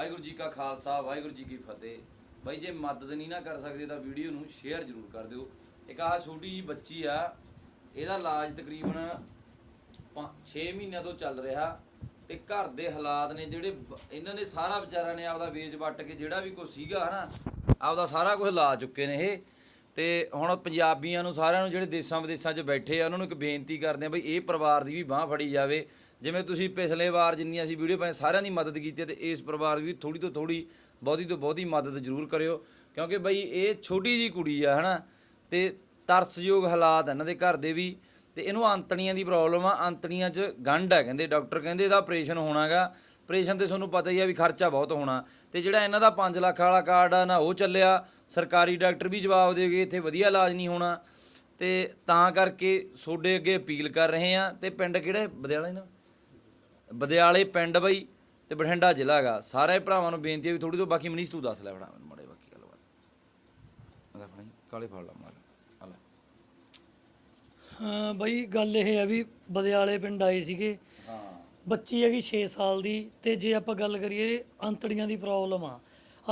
ਵਾਹਿਗੁਰੂ ਜੀ ਕਾ ਖਾਲਸਾ, ਵਾਹਿਗੁਰੂ ਜੀ ਕੀ ਫਤਿਹ। ਬਾਈ, ਜੇ ਮਦਦ ਨਹੀਂ ਨਾ ਕਰ ਸਕਦੇ ਤਾਂ ਵੀਡੀਓ ਨੂੰ ਸ਼ੇਅਰ ਜ਼ਰੂਰ ਕਰ ਦਿਓ। ਇੱਕ ਆਹ ਛੋਟੀ ਜੀ ਬੱਚੀ ਆ, ਇਹਦਾ ਇਲਾਜ ਤਕਰੀਬਨ 6 ਮਹੀਨਿਆਂ ਤੋਂ ਚੱਲ ਰਿਹਾ ਤੇ ਘਰ ਦੇ ਹਾਲਾਤ ਨੇ ਜਿਹੜੇ ਇਹਨਾਂ ਨੇ ਸਾਰਾ ਵਿਚਾਰਾਂ ਨੇ ਆਪਦਾ ਵੇਚ ਵੱਟ ਕੇ ਜਿਹੜਾ ਵੀ ਕੁਝ ਸੀਗਾ ਹਨਾ, ਆਪਦਾ ਸਾਰਾ ਕੁਝ ਲਾ ਚੁੱਕੇ ਨੇ ਇਹ। ਤੇ ਹੁਣ ਪੰਜਾਬੀਆਂ ਨੂੰ ਸਾਰਿਆਂ ਨੂੰ ਜਿਹੜੇ ਦੇਸ਼ਾਂ ਵਿਦੇਸ਼ਾਂ 'ਚ ਬੈਠੇ ਆ, ਉਹਨਾਂ ਨੂੰ ਇੱਕ ਬੇਨਤੀ ਕਰਦੇ ਆ ਬਈ ਇਹ ਪਰਿਵਾਰ ਦੀ ਵੀ ਬਾਹ ਫੜੀ ਜਾਵੇ। ਜਿਵੇਂ ਤੁਸੀਂ ਪਿਛਲੇ ਵਾਰ ਜਿੰਨੀਆਂ ਅਸੀਂ ਵੀਡੀਓ ਪਾਏ ਸਾਰਿਆਂ ਦੀ ਮਦਦ ਕੀਤੀ ਹੈ ਤੇ ਇਸ ਪਰਿਵਾਰ ਦੀ ਵੀ ਥੋੜੀ ਤੋਂ ਥੋੜੀ ਬਹੁਤੀ ਤੋਂ ਬਹੁਤੀ ਮਦਦ ਜ਼ਰੂਰ ਕਰਿਓ। ਕਿਉਂਕਿ ਬਈ ਇਹ ਛੋਟੀ ਜੀ ਕੁੜੀ ਆ, ਹਨਾ? ਤੇ ਤਰਸਯੋਗ ਹਾਲਾਤ ਇਹਨਾਂ ਦੇ ਘਰ ਦੇ ਵੀ। ਤੇ ਇਹਨੂੰ ਅੰਤੜੀਆਂ ਦੀ ਪ੍ਰੋਬਲਮ ਆ ਅੰਤੜੀਆਂ 'ਚ ਗੰਢ ਆ, ਕਹਿੰਦੇ ਡਾਕਟਰ ਕਹਿੰਦੇ ਇਹਦਾ ਆਪਰੇਸ਼ਨ ਹੋਣਾਗਾ। ਆਪਰੇਸ਼ਨ ਤੇ ਤੁਹਾਨੂੰ ਪਤਾ ਹੀ ਆ ਵੀ ਖਰਚਾ ਬਹੁਤ ਹੋਣਾ। ਤੇ ਜਿਹੜਾ ਇਹਨਾਂ ਦਾ 5 ਲੱਖ ਵਾਲਾ ਕਾਰਡ ਆ, ਨਾ ਉਹ ਚੱਲਿਆ। ਸਰਕਾਰੀ ਡਾਕਟਰ ਵੀ ਜਵਾਬ ਦੇ ਗਏ, ਇੱਥੇ ਵਧੀਆ ਇਲਾਜ ਨਹੀਂ ਹੋਣਾ। ਤੇ ਤਾਂ ਕਰਕੇ ਤੁਹਾਡੇ ਅੱਗੇ ਅਪੀਲ ਕਰ ਰਹੇ ਆ। ਤੇ ਪਿੰਡ ਕਿਹੜਾ ਬਦਿਆਲੇ ਨਾ? ਬਦਿਆਲੇ ਪਿੰਡ ਬਈ, ਤੇ ਬਠਿੰਡਾ ਜ਼ਿਲ੍ਹਾ ਹੈਗਾ। ਸਾਰੇ ਭਰਾਵਾਂ ਨੂੰ ਬੇਨਤੀ ਹੈ ਵੀ ਥੋੜੀ ਤੋਂ ਬਾਕੀ ਮਨੀਸ਼ ਤੂੰ ਦੱਸ ਲੈ ਫੜਾ ਮੈਨੂੰ ਮਾੜੇ ਬਾਕੀ ਗੱਲਬਾਤ। ਕਾਲੇ ਫੜ ਲਾ ਮਾਰ। ਹਾਂ ਬਈ ਗੱਲ ਇਹ ਹੈ ਵੀ ਬਦਿਆਲੇ ਪਿੰਡ ਆਏ ਸੀਗੇ। ਹਾਂ। ਬੱਚੀ ਹੈਗੀ 6 ਸਾਲ ਦੀ ਤੇ ਜੇ ਆਪਾਂ ਗੱਲ ਕਰੀਏ ਅੰਤੜੀਆਂ ਦੀ ਪ੍ਰੋਬਲਮ ਆ।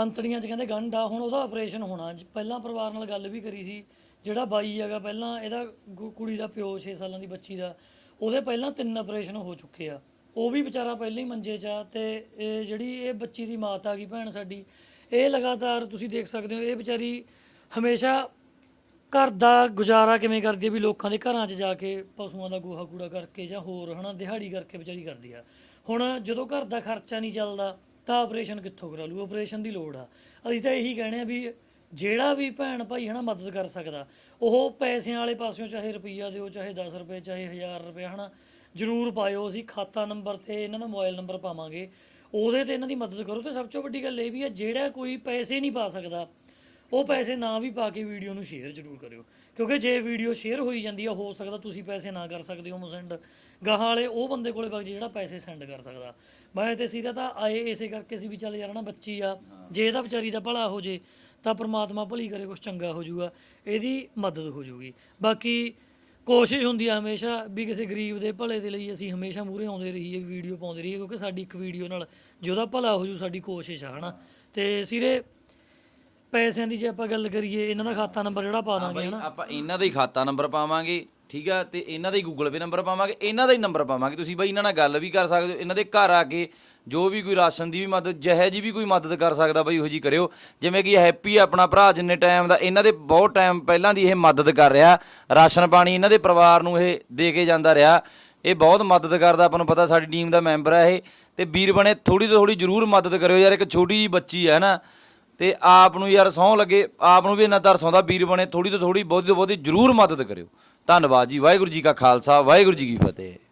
ਅੰਤੜੀਆਂ 'ਚ ਕਹਿੰਦੇ ਗੰਢ ਆ ਹੁਣ ਉਹਦਾ ਆਪਰੇਸ਼ਨ ਹੋਣਾ। ਜ- ਪਹਿਲਾਂ ਪਰਿਵਾਰ ਨਾਲ ਗੱਲ ਵੀ ਕਰੀ ਸੀ ਜਿਹੜਾ ਬਾਈ ਹੈਗਾ ਪਹਿਲਾਂ ਇਹਦਾ ਗੁ- ਕੁੜੀ ਦਾ ਪਿਓ 6 ਸਾਲਾਂ ਦੀ ਬੱਚੀ ਦਾ ਉਹਦੇ ਪਹਿਲਾਂ ਤਿੰਨ ਆਪਰੇਸ਼ਨ ਹੋ ਚੁੱਕੇ ਆ। ਉਹ ਵੀ ਵਿਚਾਰਾ ਪਹਿਲਾਂ ਹੀ ਮੰਜੇ 'ਚ ਆ ਤੇ ਇਹ ਜਿਹੜੀ ਇਹ ਬੱਚੀ ਦੀ ਮਾਤ ਆ ਗਈ ਭੈਣ ਸਾਡੀ ਇਹ ਲਗਾਤਾਰ ਤੁਸੀਂ ਦੇਖ ਸਕਦੇ ਹੋ ਇਹ ਵਿਚਾਰੀ ਹਮੇਸ਼ਾ ਘਰ ਦਾ ਗੁਜ਼ਾਰਾ ਕਿਵੇਂ ਕਰਦੀ ਹੈ ਵੀ ਲੋਕਾਂ ਦੇ ਘਰਾਂ 'ਚ ਜਾ ਕੇ ਪਸ਼ੂਆਂ ਦਾ ਗੋਹਾ ਕੂੜਾ ਕਰਕੇ ਜਾਂ ਹੋਰ, ਹਨਾ, ਦਿਹਾੜੀ ਕਰਕੇ ਵਿਚਾਰੀ ਕਰਦੀ ਆ। ਹੁਣ ਜਦੋਂ ਘਰ ਦਾ ਖਰਚਾ ਨਹੀਂ ਚੱਲਦਾ, ਤਾਂ ਆਪਰੇਸ਼ਨ ਕਿੱਥੋਂ ਕਰਾ ਲੂ ਆਪਰੇਸ਼ਨ ਦੀ ਲੋੜ ਆ। ਅਸੀਂ ਤਾਂ ਇਹੀ ਕਹਿਣੇ ਆ ਵੀ ਜਿਹੜਾ ਵੀ ਭੈਣ ਭਾਈ, ਹਨਾ, ਮਦਦ ਕਰ ਸਕਦਾ, ਉਹ ਪੈਸਿਆਂ ਵਾਲੇ ਪਾਸਿਓਂ ਚਾਹੇ ਰੁਪਈਆ ਦਿਓ, ਚਾਹੇ 10 ਰੁਪਏ, ਚਾਹੇ 1000 ਰੁਪਏ, ਹਨਾ, ਜ਼ਰੂਰ ਪਾਇਓ। ਅਸੀਂ ਖਾਤਾ ਨੰਬਰ ਤੇ ਇਹਨਾਂ ਦਾ ਮੋਬਾਈਲ ਨੰਬਰ ਪਾਵਾਂਗੇ। ਉਹਦੇ ਤੇ ਇਹਨਾਂ ਦੀ ਮਦਦ ਕਰੋ। ਤੇ ਸਭ ਤੋਂ ਵੱਡੀ ਗੱਲ ਇਹ ਵੀ ਹੈ ਜਿਹੜਾ ਕੋਈ ਪੈਸੇ ਨਹੀਂ ਪਾ ਸਕਦਾ ਉਹ ਪੈਸੇ ਨਾ ਵੀ ਪਾ ਕੇ ਵੀਡੀਓ ਨੂੰ ਸ਼ੇਅਰ ਜ਼ਰੂਰ ਕਰਿਓ। ਕਿਉਂਕਿ ਜੇ ਵੀਡੀਓ ਸ਼ੇਅਰ ਹੋਈ ਜਾਂਦੀ ਆ, ਹੋ ਸਕਦਾ ਤੁਸੀਂ ਪੈਸੇ ਨਾ ਕਰ ਸਕਦੇ ਹੋ ਸੈਂਡ ਗਾਹਾਂ ਵਾਲੇ ਉਹ ਬੰਦੇ ਕੋਲੇ ਬਗ ਜਿਹੜਾ ਪੈਸੇ ਸੈਂਡ ਕਰ ਸਕਦਾ। ਮੈਂ ਤੇ ਸੀਰਾ ਤਾਂ ਆਏ ਇਸੇ ਕਰਕੇ ਸੀ ਵੀ ਚੱਲ ਯਾਰ ਨਾ ਬੱਚੀ ਆ, ਜੇ ਇਹਦਾ ਵਿਚਾਰੀ ਦਾ ਭਲਾ ਹੋ ਜੇ, ਤਾਂ ਪ੍ਰਮਾਤਮਾ ਭਲੀ ਕਰੇ ਕੁਝ ਚੰਗਾ ਹੋ ਜਾਊਗਾ, ਇਹਦੀ ਮਦਦ ਹੋ ਜਾਊਗੀ। ਬਾਕੀ ਕੋਸ਼ਿਸ਼ ਹੁੰਦੀ ਆ ਹਮੇਸ਼ਾ ਵੀ ਕਿਸੇ ਗਰੀਬ ਦੇ ਭਲੇ ਦੇ ਲਈ ਅਸੀਂ ਹਮੇਸ਼ਾ ਮੂਹਰੇ ਆਉਂਦੇ ਰਹੀਏ, ਵੀਡੀਓ ਪਾਉਂਦੇ ਰਹੀਏ, ਕਿਉਂਕਿ ਸਾਡੀ ਇੱਕ ਵੀਡੀਓ ਨਾਲ ਜਿਹਦਾ ਭਲਾ ਹੋ ਜੂ, ਸਾਡੀ ਕੋਸ਼ਿਸ਼ ਆ ਹਨਾ। ਤੇ ਸਿਰੇ ਪੈਸਿਆਂ ਦੀ ਜੇ ਆਪਾਂ ਗੱਲ ਕਰੀਏ ਇਹਨਾਂ ਦਾ ਖਾਤਾ ਨੰਬਰ ਜਿਹੜਾ ਪਾ ਦਾਂਗੇ ਹਨਾ? ਆਪਾਂ ਇਹਨਾਂ ਦਾ ਹੀ ਖਾਤਾ ਨੰਬਰ ਪਾਵਾਂਗੇ ਠੀਕ ਆ? ਤੇ ਇਹਨਾਂ ਦਾ ਹੀ ਗੂਗਲ ਪੇ ਨੰਬਰ ਪਾਵਾਂਗੇ ਇਹਨਾਂ ਦਾ ਹੀ ਨੰਬਰ ਪਾਵਾਂਗੇ। ਤੁਸੀਂ ਬਈ ਇਹਨਾਂ ਨਾਲ ਗੱਲ ਵੀ ਕਰ ਸਕਦੇ ਹੋ ਇਹਨਾਂ ਦੇ ਘਰ ਆ ਕੇ ਜੋ ਵੀ ਕੋਈ ਰਾਸ਼ਨ ਦੀ ਵੀ ਮਦਦ ਜਿਹੇ ਜੀ ਵੀ ਕੋਈ ਮਦਦ ਕਰ ਸਕਦਾ ਬਈ ਉਹੋ ਜੀ ਕਰਿਓ। ਜਿਵੇਂ ਕਿ ਹੈਪੀ ਆਪਣਾ ਭਰਾ ਜਿੰਨੇ ਟਾਈਮ ਦਾ ਇਹਨਾਂ ਦੇ ਬਹੁਤ ਟਾਈਮ ਪਹਿਲਾਂ ਦੀ ਇਹ ਮਦਦ ਕਰ ਰਿਹਾ। ਰਾਸ਼ਨ ਪਾਣੀ ਇਹਨਾਂ ਦੇ ਪਰਿਵਾਰ ਨੂੰ ਇਹ ਦੇ ਕੇ ਜਾਂਦਾ ਰਿਹਾ। ਇਹ ਬਹੁਤ ਮਦਦ ਕਰਦਾ ਆਪਾਂ ਨੂੰ ਪਤਾ ਸਾਡੀ ਟੀਮ ਦਾ ਮੈਂਬਰ ਹੈ ਇਹ। ਤੇ ਵੀਰ ਬਣੇ ਥੋੜੀ ਤੋਂ ਥੋੜੀ ਜ਼ਰੂਰ ਮਦਦ ਕਰਿਓ ਯਾਰ ਇੱਕ ਛੋਟੀ ਜੀ ਬੱਚੀ ਹੈ ਨਾ ਤੇ ਆਪ ਨੂੰ ਯਾਰ ਸਹੁੰ ਲੱਗੇ, ਆਪ ਨੂੰ ਵੀ ਇੰਨਾ ਤਰਸ ਆਉਂਦਾ ਵੀਰ ਬਣੇ ਥੋੜੀ ਤੋਂ ਥੋੜੀ ਬਹੁਤੀ ਤੋਂ ਬਹੁਤੀ ਜ਼ਰੂਰ ਮਦਦ ਕਰਿਓ। ਧੰਨਵਾਦ ਜੀ, ਵਾਹਿਗੁਰੂ ਜੀ ਕਾ ਖਾਲਸਾ, ਵਾਹਿਗੁਰੂ ਜੀ ਕੀ ਫਤਿਹ।